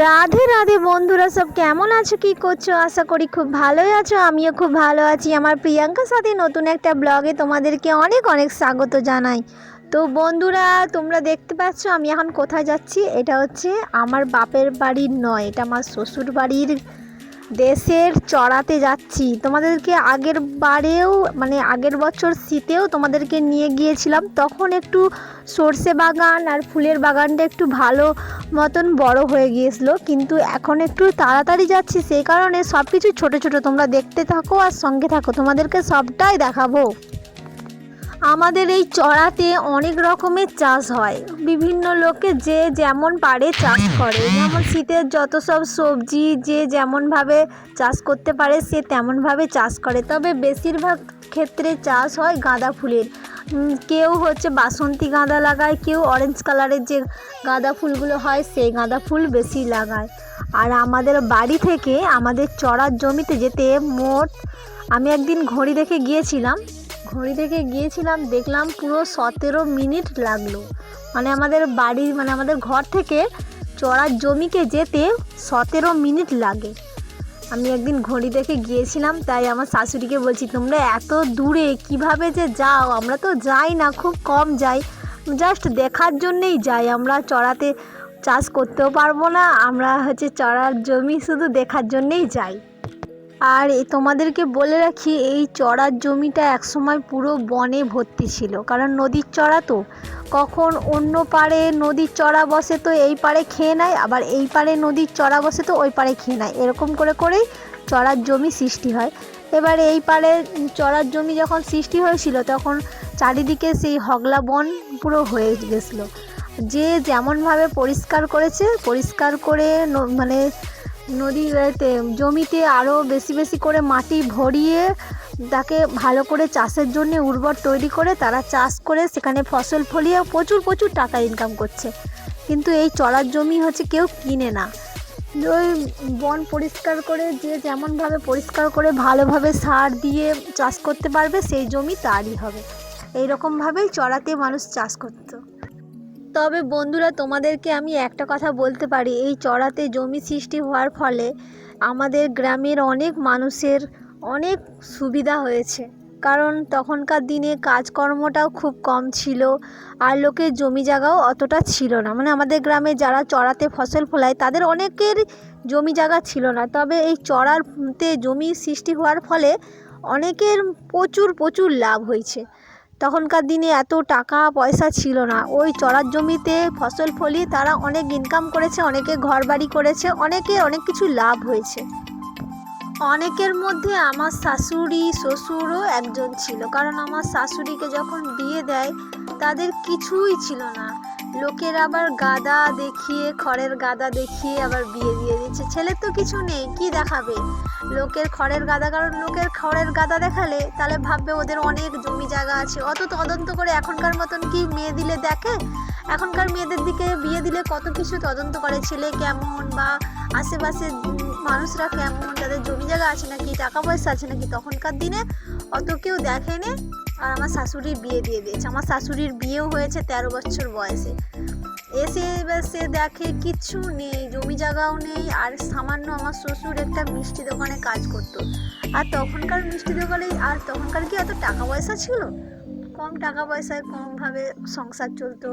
রাধে রাধে বন্ধুরা, সব কেমন আছো? কি করছ? আশা করি খুব ভালোই আছো, আমিও খুব ভালো আছি। আমার প্রিয়াঙ্কা সাথে নতুন একটা ব্লগে তোমাদেরকে অনেক অনেক স্বাগত জানাই। তো বন্ধুরা, তোমরা দেখতে পাচ্ছ, আমি এখন কোথায় যাচ্ছি? এটা হচ্ছে আমার বাপের বাড়ির নয়, এটা আমার শ্বশুর বাড়ির দেশের চড়াতে যাচ্ছি। তোমাদেরকে আগের বারেও মানে আগের বছর শীতেও তোমাদেরকে নিয়ে গিয়েছিলাম। তখন একটু সর্ষে বাগান আর ফুলের বাগানটা একটু ভালো মতন বড় হয়ে গিয়েছিল। কিন্তু এখন একটু তাড়াতাড়ি যাচ্ছি, সেই কারণে সব কিছু ছোটো ছোটো। তোমরা দেখতে থাকো আর সঙ্গে থাকো। তোমাদেরকে সবটাই দেখাবো। আমাদের এই চড়াতে অনেক রকমের চাষ হয়। বিভিন্ন লোকে যে যেমন পারে চাষ করে। যেমন শীতের যত সব সবজি যে যেমনভাবে চাষ করতে পারে, সে তেমনভাবে চাষ করে। তবে বেশিরভাগ ক্ষেত্রে চাষ হয় গাঁদা ফুলের। কেউ হচ্ছে বাসন্তী গাঁদা লাগায়, কেউ অরেঞ্জ কালারের যে গাঁদা ফুলগুলো হয়, সেই গাঁদা ফুল বেশি লাগায়। আর আমাদের বাড়ি থেকে আমাদের চড়ার জমিতে যেতে মোট, আমি একদিন ঘড়ি দেখে গিয়েছিলাম ঘড়ি দেখে গিয়েছিলাম, দেখলাম পুরো সতেরো মিনিট লাগল। মানে আমাদের বাড়ি মানে আমাদের ঘর থেকে চড়ার জমিকে যেতে সতেরো মিনিট লাগে। আমি একদিন ঘড়ি দেখে গিয়েছিলাম, তাই আমার শাশুড়িকে বলছি, তোমরা এত দূরে, কীভাবে যে যাও? আমরা তো যাই না, খুব কম যাই। জাস্ট দেখার জন্যেই যাই। আমরা চড়াতে চাষ করতেও পারব না, আমরা হচ্ছে চড়ার জমি শুধু দেখার জন্যেই যাই। আর তোমাদেরকে বলে রাখি, এই চড়ার জমিটা একসময় পুরো বনে ভর্তি ছিল। কারণ নদীর চড়া তো। কখন অন্য পাড়ে নদীর চড়া বসে তো এই পাড়ে খেয়ে নেয়, আবার এই পাড়ে নদীর চড়া বসে তো ওই পাড়ে খেয়ে নেয়। এরকম করে করেই চড়ার জমি সৃষ্টি হয়। এবার এই পাড়ে চড়ার জমি যখন সৃষ্টি হয়েছিল, তখন চারিদিকে সেই হগলা বন পুরো হয়ে গেছিল। যে যেমনভাবে পরিষ্কার করেছে, পরিষ্কার করে মানে নদীতে জমিতে আরও বেশি বেশি করে মাটি ভরিয়ে তাকে ভালো করে চাষের জন্য উর্বর তৈরি করে তারা চাষ করে সেখানে ফসল ফলিয়ে প্রচুর প্রচুর টাকা ইনকাম করছে। কিন্তু এই চড়ার জমি হচ্ছে কেউ কিনে না। ওই বন পরিষ্কার করে যে যেমনভাবে পরিষ্কার করে ভালোভাবে সার দিয়ে চাষ করতে পারবে সেই জমি তারই হবে। এই রকমভাবেই চড়াতে মানুষ চাষ করতো। তবে বন্ধুরা, তোমাদেরকে আমি একটা কথা বলতে পারি। এই চড়াতে জমি সৃষ্টি হওয়ার ফলে আমাদের গ্রামের অনেক মানুষের অনেক সুবিধা হয়েছে। কারণ তখনকার দিনে কাজকর্মটাও খুব কম ছিল আর লোকের জমি জায়গাও অতটা ছিল না। মানে আমাদের গ্রামে যারা চড়াতে ফসল ফলায়, তাদের অনেকের জমি জায়গা ছিল না। তবে এই চড়ারতে জমি সৃষ্টি হওয়ার ফলে অনেকের প্রচুর প্রচুর লাভ হয়েছে। তখনকার দিনে এত টাকা পয়সা ছিল না। ওই চড়ার জমিতে ফসল ফলিয়ে তারা অনেক ইনকাম করেছে, অনেকে ঘর বাড়ি করেছে, অনেকে অনেক কিছু লাভ হয়েছে। অনেকের মধ্যে আমার শাশুড়ি, শ্বশুরও একজন ছিল। কারণ আমার শাশুড়িকে যখন বিয়ে দেয়, তাদের কিছুই ছিল না। লোকের আবার গাদা দেখিয়ে, খড়ের গাদা দেখিয়ে আবার বিয়ে দিয়ে দিচ্ছে। ছেলের তো কিছু নেই, কি দেখাবে? লোকের খড়ের গাদা, কারণ লোকের খড়ের গাদা দেখালে তাহলে ভাববে ওদের অনেক জমি জায়গা আছে। অত তদন্ত করে এখনকার মতন কি মেয়ে দিলে দেখে? এখনকার মেয়েদের দিকে বিয়ে দিলে কত কিছু তদন্ত করে? ছেলে কেমন বা আশেপাশে মানুষরা কেমন? তাদের জমি জায়গা আছে নাকি? টাকা পয়সা আছে নাকি? তখনকার দিনে অত কেউ দেখেনি। আর আমার শাশুড়ির বিয়ে দিয়ে দিয়েছে। আমার শাশুড়ির বিয়েও হয়েছে তেরো বছর বয়সে। এসে সে দেখে কিচ্ছু নেই, জমি জায়গাও নেই, আর সামান্য আমার শ্বশুর একটা মিষ্টি দোকানে কাজ করতো। আর তখনকার মিষ্টি দোকানে, আর তখনকার কি এত টাকা পয়সা ছিল? কম টাকা পয়সায় কমভাবে সংসার চলতো।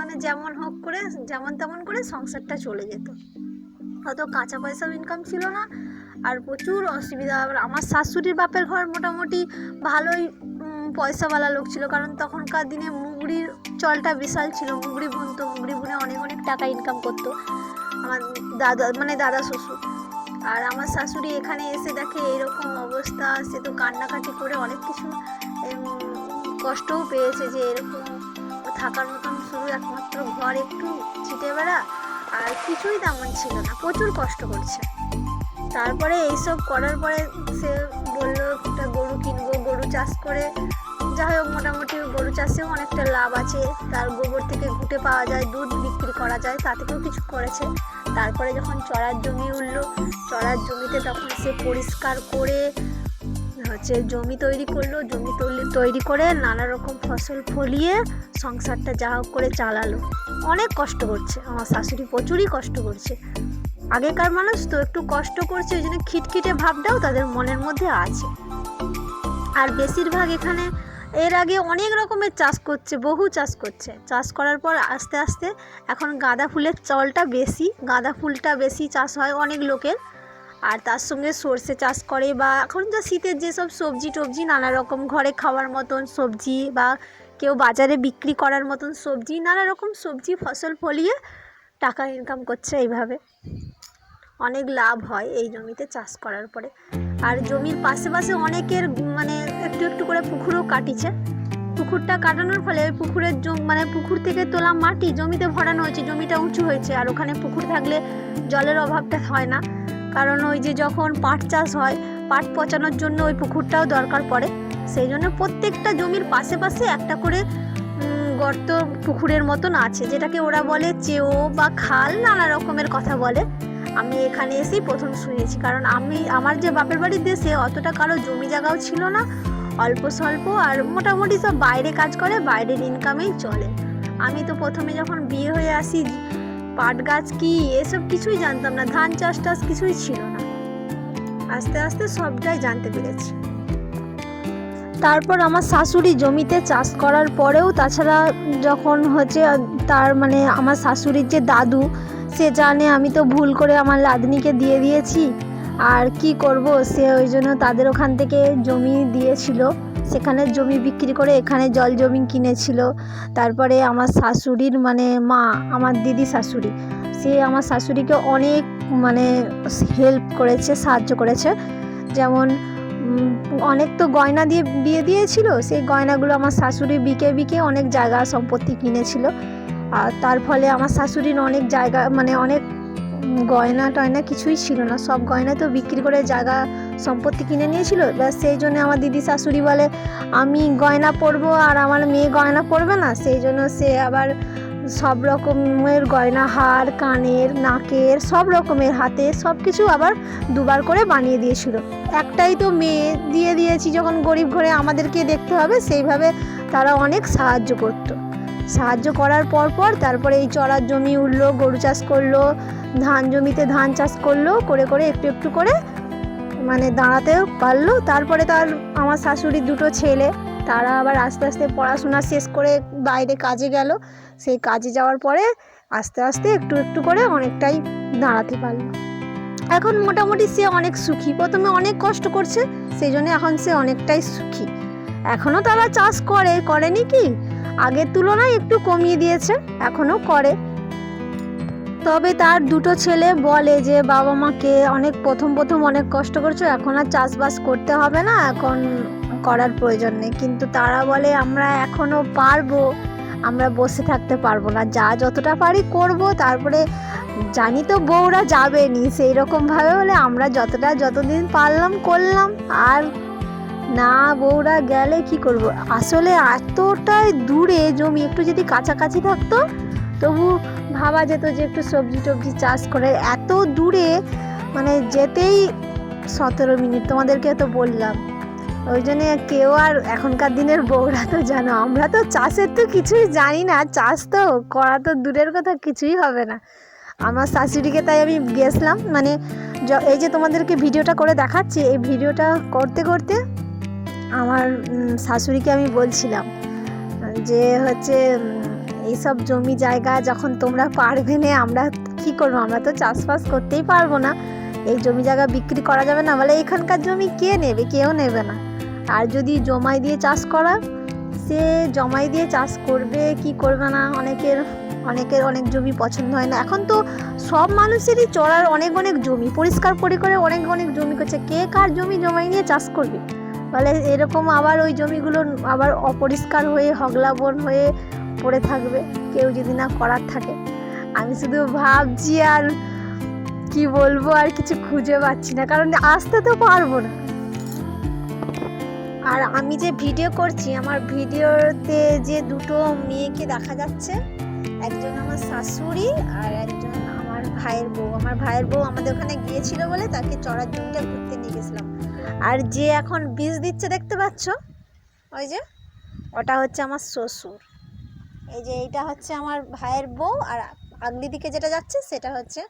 মানে যেমন হোক করে, যেমন তেমন করে সংসারটা চলে যেত। অত কাঁচা পয়সাও ইনকাম ছিল না, আর প্রচুর অসুবিধা। আবার আমার শাশুড়ির বাপের ঘর মোটামুটি ভালোই পয়সাওয়ালা লোক ছিল। কারণ তখনকার দিনে মুগরির চলটা বিশাল ছিল। মুগড়ি বুনতো মুগড়ি বুনে অনেক অনেক টাকা ইনকাম করতো। আমার দাদা মানে দাদা শ্বশুর। আর আমার শাশুড়ি এখানে এসে দেখে এরকম অবস্থা, সে তো কান্নাকাটি করে অনেক কিছু কষ্টও পেয়েছে যে এরকম থাকার মতন শুধু একমাত্র ঘর একটু ছিটে বেড়া, আর কিছুই তেমন ছিল না। প্রচুর কষ্ট করছে। তারপরে এইসব করার পরে সে বলল, একটা গরু কিনবো, গরু চাষ করে যাই হোক, মোটামুটি গরু চাষেও অনেকটা লাভ আছে। তার গোবর থেকে ঘুটে পাওয়া যায়, দুধ বিক্রি করা যায় তা থেকেও কিছু করেছে। তারপরে যখন চড়ার জমি উঠল, চড়ার জমিতে তখন সে পরিষ্কার করে, হচ্ছে জমি তৈরি করল। জমি তৈরি তৈরি করে নানা রকম ফসল ফলিয়ে সংসারটা যা হোক করে চালালো। অনেক কষ্ট করছে। আমার শাশুড়ি প্রচুরই কষ্ট করছে। আগেকার মানুষ তো একটু কষ্ট করছে, ওই জন্য খিটখিটে ভাবটাও তাদের মনের মধ্যে আছে। আর বেশিরভাগ এখানে এর আগে অনেক রকমের চাষ করছে, বহু চাষ করছে। চাষ করার পর আস্তে আস্তে এখন গাঁদা ফুলের চলটা বেশি, গাঁদা ফুলটা বেশি চাষ হয় অনেক লোকের। আর তার সঙ্গে সর্ষে চাষ করে বা এখন যা শীতের যেসব সবজি টবজি, নানা রকম ঘরে খাওয়ার মতন সবজি বা কেউ বাজারে বিক্রি করার মতন সবজি, নানা রকম সবজি, ফসল ফলিয়ে টাকা ইনকাম করছে এইভাবে। অনেক লাভ হয় এই জমিতে চাষ করার পরে। আর জমির পাশে পাশে অনেকের মানে একটু একটু করে পুকুরও কাটিছে। পুকুরটা কাটানোর ফলে পুকুরের মানে পুকুর থেকে তোলা মাটি জমিতে ভরানো হয়েছে, জমিটা উঁচু হয়েছে। আর ওখানে পুকুর থাকলে জলের অভাবটা হয় না। কারণ ওই যে যখন পাট চাষ হয়, পাট পচানোর জন্য ওই পুকুরটাও দরকার পড়ে। সেই জন্য প্রত্যেকটা জমির পাশে পাশে একটা করে গর্ত পুকুরের মতন আছে। যেটাকে ওরা বলে চেও বা খাল, নানা রকমের কথা বলে। আমি এখানে এসেই প্রথম শুনেছি। কারণ আমি, আমার যে বাপের বাড়ির দেশে অতটা কারও জমি জায়গাও ছিল না। অল্প স্বল্প আর মোটামুটি সব বাইরে কাজ করে, বাইরের ইনকামেই চলে। আমি তো প্রথমে যখন বিয়ে হয়ে আসি, পাট গাছ কি, এসব কিছুই জানতাম না। ধান চাষ টাস কিছুই ছিল না। আস্তে আস্তে সবটাই জানতে পেরেছি। তারপর আমার শাশুড়ি জমিতে চাষ করার পরেও, তাছাড়া যখন হচ্ছে, তার মানে আমার শাশুড়ির যে দাদু সে জানে আমি তো ভুল করে আমার লাদনিকে দিয়ে দিয়েছি। আর কি করব, সে ওই জন্য তাদের ওখান থেকে জমি দিয়েছিল। সেখানে জমি বিক্রি করে এখানে জল জমি কিনেছিল। তারপরে আমার শাশুড়ির মানে মা, আমার দিদি শাশুড়ি, সে আমার শাশুড়িকে অনেক মানে হেল্প করেছে, সাহায্য করেছে। যেমন অনেক তো গয়না দিয়ে বিয়ে দিয়েছিল। সেই গয়নাগুলো আমার শাশুড়ি বিকে বিকে অনেক জায়গা সম্পত্তি কিনেছিল। আর তার ফলে আমার শাশুড়ির অনেক জায়গা মানে অনেক গয়না টয়না কিছুই ছিল না। সব গয়না তো বিক্রি করে জায়গা সম্পত্তি কিনে নিয়েছিল। ব্যাস সেই জন্য আমার দিদি শাশুড়ি বলে, আমি গয়না পরবো আর আমার মেয়ে গয়না পরবে না? সেই জন্য সে আবার সব রকমের গয়না হার, কানের, নাকের, সব রকমের হাতে সব কিছু আবার দুবার করে বানিয়ে দিয়েছিল। একটাই তো মেয়ে দিয়ে দিয়েছি, যখন গরিব ঘরে আমাদেরকে দেখতে হবে, সেইভাবে তারা অনেক সাহায্য করতো। সাহায্য করার পর পর তারপরে এই চড়ার জমি উঠল, গরু চাষ করল, ধান জমিতে ধান চাষ করল, করে করে একটু একটু করে মানে দাঁড়াতে পারল। তারপরে তার আমার শাশুড়ির দুটো ছেলে, তারা আবার আস্তে আস্তে পড়াশোনা শেষ করে বাইরে কাজে গেল। সেই কাজে যাওয়ার পরে আস্তে আস্তে একটু একটু করে অনেকটাই দাঁড়াতে পারল। এখন মোটামুটি সে অনেক সুখী। প্রথমে অনেক কষ্ট করছে, সেই জন্য এখন সে অনেকটাই সুখী। এখনও তারা চাষ করে, করেনি কি? আগের তুলনায় একটু কমিয়ে দিয়েছে এখনও করে। তবে তার দুটো ছেলে বলে যে, বাবা মাকে অনেক প্রথম প্রথম অনেক কষ্ট করছ, এখন আর চাষবাস করতে হবে না, এখন করার প্রয়োজন নেই। কিন্তু তারা বলে, আমরা এখনও পারব, আমরা বসে থাকতে পারব না। যা যতটা পারি করব, তারপরে জানি তো বউরা যাবে নি সেই রকমভাবে বলে, আমরা যতটা যতদিন পারলাম করলাম, আর না বউরা গেলে কি করব? আসলে এতটাই দূরে জমি, একটু যদি কাছাকাছি থাকতো, তবু ভাবা যেত যে একটু সবজি টবজি চাষ করে। এত দূরে মানে যেতেই সতেরো মিনিট, তোমাদেরকে তো বললাম। ওই জন্য কেউ আর এখনকার দিনের বউরা তো জানো, আমরা তো চাষের তো কিছুই জানি না। চাষ তো করা তো দূরের কথা, কিছুই হবে না। আমার শাশুড়িকে তাই আমি গেছিলাম মানে এই যে তোমাদেরকে ভিডিওটা করে দেখাচ্ছি, এই ভিডিওটা করতে করতে আমার শাশুড়িকে আমি বলছিলাম, যে হচ্ছে এইসব জমি জায়গা যখন তোমরা পারবে না, আমরা কি করব? আমরা তো চাষবাস করতেই পারব না। এই জমি জায়গা বিক্রি করা যাবে না। বলে এখানকার জমি কে নেবে? কেউ নেবে না। আর যদি জমাই দিয়ে চাষ করা, সে জমাই দিয়ে চাষ করবে, কি করবে না? অনেকের অনেকের অনেক জমি পছন্দ হয় না। এখন তো সব মানুষেরই চড়ার অনেক অনেক জমি, পরিষ্কার করে করে অনেক অনেক জমি করছে। কে কার জমি জমাই নিয়ে চাষ করবে? বলে এরকম আবার ওই জমিগুলো আবার অপরিষ্কার হয়ে হগলাবন হয়ে পড়ে থাকবে, কেউ যদি না করার থাকে। আমি শুধু ভাবছি আর কি বলব, আর কিছু খুঁজে পাচ্ছি না, কারণ আসতে তো পারব না। আর আমি যে ভিডিও করছি, আমার ভিডিওতে যে দুটো মেয়েকে দেখা যাচ্ছে, একজন আমার শাশুড়ি আর একজন আমার ভাইয়ের বউ। আমার ভাইয়ের বউ আমাদের ওখানে গিয়েছিল বলে তাকে চড়ার জমিটা ঘুরতে আর যে এখন বীজ দিচ্ছে দেখতে পাচ্ছ? ওই যে ওটা হচ্ছে আমার শ্বশুর। এই যে এইটা হচ্ছে আমার ভাইয়ের বউ আর আগলি দিকে যেটা যাচ্ছে সেটা হচ্ছে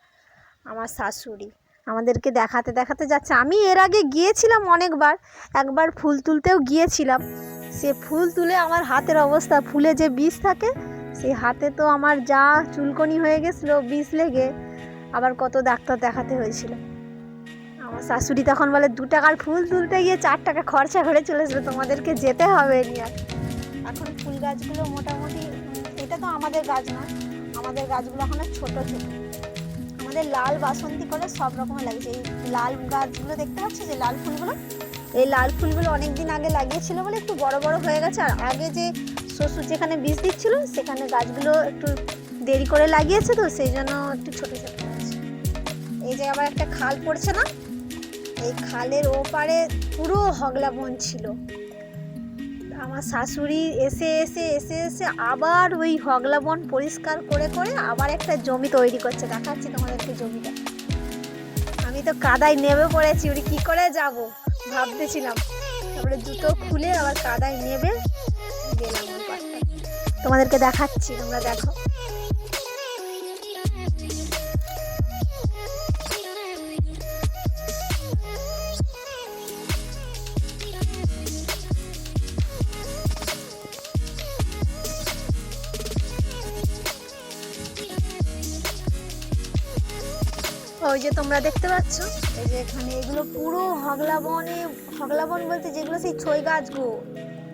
আমার শাশুড়ি। আমাদেরকে দেখাতে দেখাতে যাচ্ছে। আমি এর আগে গিয়েছিলাম অনেকবার একবার ফুল তুলতেও গিয়েছিলাম। সে ফুল তুলে আমার হাতের অবস্থা ফুলে যে বিষ থাকে সেই হাতে তো আমার যা চুলকনি হয়ে গেছিল বিষ লেগে আবার কত ডাক্তার দেখাতে হয়েছিল। আমার শাশুড়ি তখন বলে, দু টাকার ফুল তুলতে গিয়ে চার টাকা খরচা করে চলেছিল তোমাদেরকে যেতে হবে নিয়ে। এখন ফুল গাছগুলো মোটামুটি, এটা তো আমাদের গাছ না, আমাদের গাছগুলো এখন ছোট ছোট। আমাদের লাল বাসন্তী করে সব রকমের লাগিয়েছে। এই লাল গাছগুলো দেখতে পাচ্ছ যে লাল ফুলগুলো? এই লাল ফুলগুলো অনেক দিন আগে লাগিয়েছিল বলে একটু বড় বড় হয়ে গেছে, আর আগে যে শ্বশুর যেখানে বীজ দিচ্ছিল, সেখানে গাছগুলো একটু দেরি করে লাগিয়েছে তো, সেই জন্য একটু ছোট ছোট এই যে আবার একটা খাল পড়ছে না? এই খালের ওপারে পুরো হগলা বন ছিল। আমার শাশুড়ি এসে এসে এসে এসে আবার ওই হগলা বন পরিষ্কার করে করে আবার একটা জমি তৈরি করছে। দেখাচ্ছি তোমাদেরকে জমিটা। আমি তো কাদায় নেমে পড়েছি ওরি কী করে যাব? ভাবতেছিলাম। তারপরে জুতো খুলে আবার কাদায় নেবে, গেলাম তোমাদেরকে দেখাচ্ছি, তোমরা দেখো। ওই যে তোমরা দেখতে পাচ্ছ, এই যে এখানে এগুলো পুরো হগলা বনে হগলা বন বলতে যেগুলো সেই ছই গাছ গাছগুলো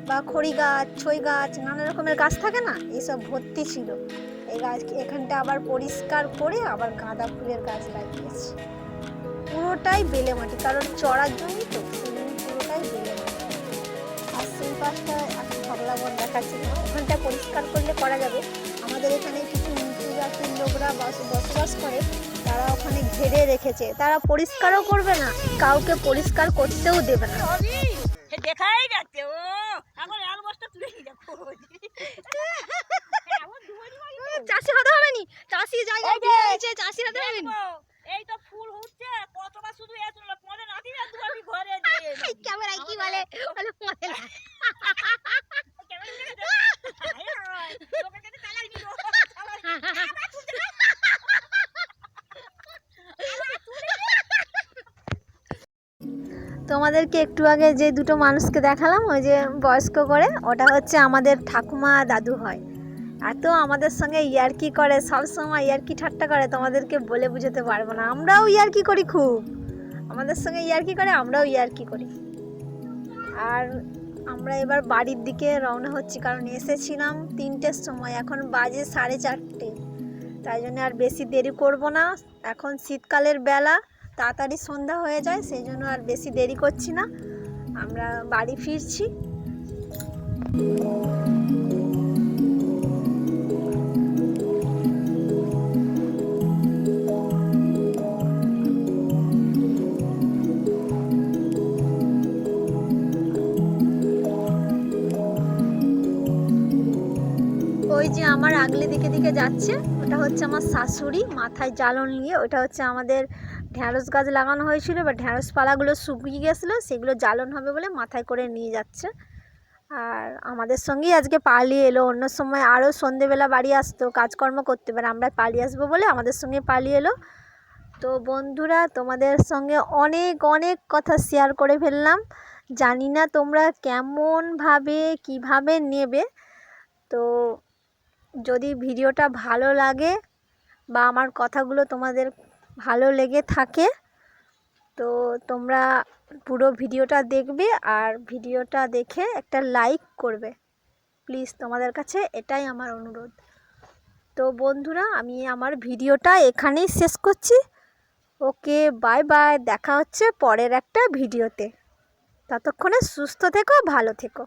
বা খড়ি গাছ, ছই গাছ, নানা রকমের গাছ থাকে না? এইসব ভর্তি ছিল। এই গাছ এখানটা আবার পরিষ্কার করে আবার গাঁদা ফুলের গাছ লাগিয়েছে। পুরোটাই বেলে মাটি, কারণ চড়ার জন্য তো পুরোটাই বেলে মাটি। আর সেই পাশটা এখন হগলা বন দেখাচ্ছি। না ওখানটা পরিষ্কার করলে করা যাবে। আমাদের এখানে কিছু নিচু জাতির লোকরা বাস- বসবাস করে। তারা ওখানে ঘেরে রেখেছে। তারা পরিষ্কারও করবে না। কাউকে পরিষ্কার করতেও দেবে না সবই সে দেখাই যাচ্ছে ও এখন এক বস্তা তুলে নিয়ে যাব এমন দুয়ারি বাড়ি তো। চাষি হতে হবে নি চাষি জায়গায় এই যে, বিয়ে হয়েছে চাষি হতে হবে নি দেখব, এই তো ফুল হচ্ছে কতবার শুধু এ তুললো পরে নাতি না দুয়ারি ঘরে দিয়ে এলো। ক্যামেরায় কি বলে বলে মনে লাগে। কেমন লেগেছে? হায় হায়, তোকে যদি তালাক দিল, তালাক দিল। আবার তুলতে হবে। তোমাদেরকে একটু আগে যে দুটো মানুষকে দেখালাম, ওই যে বয়স্ক করে, ওটা হচ্ছে আমাদের ঠাকুমা দাদু হয়। এত আমাদের সঙ্গে ইয়ার্কি করে সব সময় ইয়ার্কি ঠাট্টা করে, তোমাদেরকে বলে বুঝাতে পারব না। আমরাও ইয়ার্কি করি খুব। আমাদের সঙ্গে ইয়ার্কি করে, আমরাও ইয়ার্কি করি। আর আমরা এবার বাড়ির দিকে রওনা হচ্ছি, কারণ এসেছিলাম তিনটের সময়। এখন বাজে সাড়ে চারটে। তাই জন্য আর বেশি দেরি করব না। এখন শীতকালের বেলা। তাড়াতাড়ি সন্ধ্যা হয়ে যায়, সেই জন্য আর বেশি দেরি করছি না। আমরা বাড়ি ফিরছি। ওই যে আমার আগলে দিকে দিকে যাচ্ছে, ওটা হচ্ছে আমার শাশুড়ি, মাথায় জ্বালন নিয়ে, ওটা হচ্ছে আমাদের ঢ্যাঁড়স গাছ লাগানো হয়েছিল বা ঢ্যাঁড়স পালাগুলো শুকিয়ে গেছিল, সেগুলো জ্বালন হবে বলে মাথায় করে নিয়ে যাচ্ছে। আর আমাদের সঙ্গেই আজকে পালিয়ে এলো, অন্য সময় আরও সন্ধেবেলা বাড়ি আসতো, কাজকর্ম করতে পারে আমরা পালিয়ে আসব বলে আমাদের সঙ্গে পালিয়ে এলো। তো বন্ধুরা, তোমাদের সঙ্গে অনেক অনেক কথা শেয়ার করে ফেললাম। জানি না তোমরা কেমনভাবে কীভাবে নেবে। তো যদি ভিডিওটা ভালো লাগে বা আমার কথাগুলো তোমাদের ভালো লেগে থাকে। তো তোমরা পুরো ভিডিওটা দেখবে আর ভিডিওটা দেখে একটা লাইক করবে। প্লিজ তোমাদের কাছে এটাই আমার অনুরোধ। তো বন্ধুরা, আমি আমার ভিডিওটা এখানেই শেষ করছি। ওকে বাই বাই দেখা হচ্ছে পরের একটা ভিডিওতে। ততক্ষণে সুস্থ থেকো, ভালো থেকো।